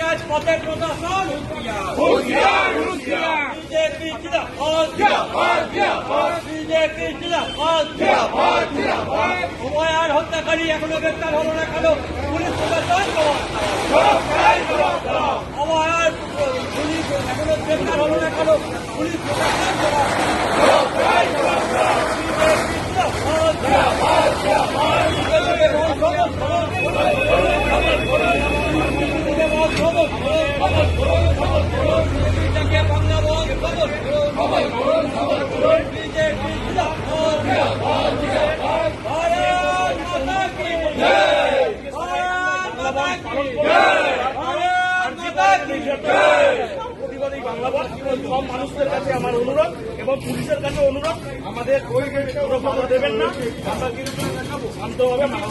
রাজপথের প্রশাসন। BJP BJP সময় আর হত্যাকারী এখনও গ্রেপ্তার হলো না কেন? পুলিশ প্রশাসন আমার আর পুলিশ এখনও গ্রেপ্তার হলো না কেন? পুলিশ প্রশাসন সব মানুষদের কাছে আমার অনুরোধ এবং পুলিশের কাছে অনুরোধ আমাদের কোনো দেবেন না আমরা কিন্তু শান্তভাবে মানব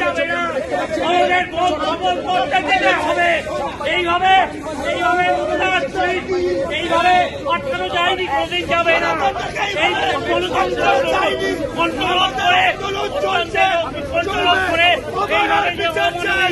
খবর করতে দিতে হবে এইভাবে এইভাবে এইভাবে আটকানো যায়নি কোনদিন যাবে না এই গণতন্ত্র কন্ট্রোল করে চলছে করে এইভাবে যে চাই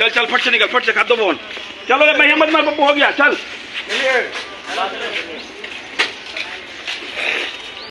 चल चल, फट से निकल, फट से खा दो फ़ोन चलो भाई अहमद मार पप्पू हो गया, चल।